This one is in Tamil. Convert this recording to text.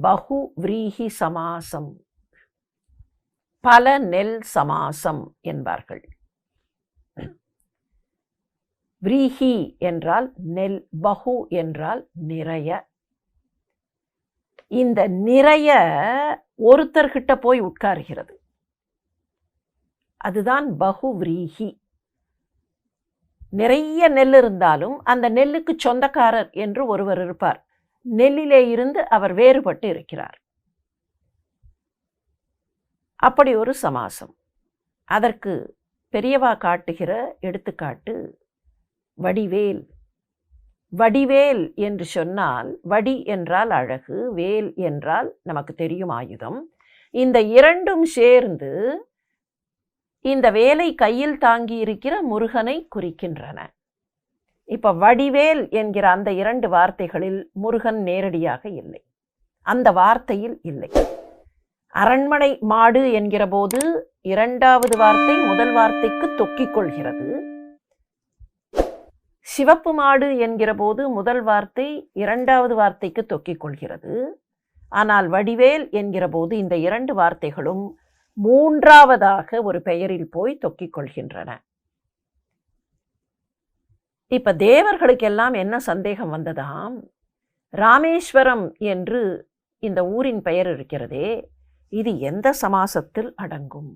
பகு விரீஹி சமாசம். பல நெல் சமாசம் என்பார்கள். வ்ரீஹி என்றால் நெல் பகு என்றால் நிறைய. இந்த நிறைய ஒருத்தர்கிட்ட போய் உட்காருகிறது. அதுதான் பகு விரீஹி நிறைய நெல் இருந்தாலும் அந்த நெல்லுக்கு சொந்தக்காரர் என்று ஒருவர் இருப்பார். நெல்லிலே இருந்து அவர் வேறுபட்டு இருக்கிறார். அப்படி ஒரு சமாசம். அதற்கு பெரியவா காட்டுகிற எடுத்துக்காட்டு வடிவேல். வடிவேல் என்று சொன்னால் வடி என்றால் அழகு வேல் என்றால் நமக்கு தெரியும் ஆயுதம். இந்த இரண்டும் சேர்ந்து இந்த வேலை கையில் தாங்கி இருக்கிற முருகனை குறிக்கின்றன. இப்போ வடிவேல் என்கிற அந்த இரண்டு வார்த்தைகளில் முருகன் நேரடியாக இல்லை. அந்த வார்த்தையில் இல்லை. அரண்மனை மாடு என்கிற போது இரண்டாவது வார்த்தை முதல் வார்த்தைக்கு தொக்கிக் கொள்கிறது. சிவப்பு மாடு என்கிற போது முதல் வார்த்தை இரண்டாவது வார்த்தைக்கு தொக்கிக் கொள்கிறது. ஆனால் வடிவேல் என்கிற போது இந்த இரண்டு வார்த்தைகளும் மூன்றாவதாக ஒரு பெயரில் போய் தொக்கிக் கொள்கின்றன. இப்போ தேவர்களுக்கெல்லாம் என்ன சந்தேகம் வந்ததாம் ராமேஸ்வரம் என்று இந்த ஊரின் பெயர் இருக்கிறதே இது எந்த சமாசத்தில் அடங்கும்?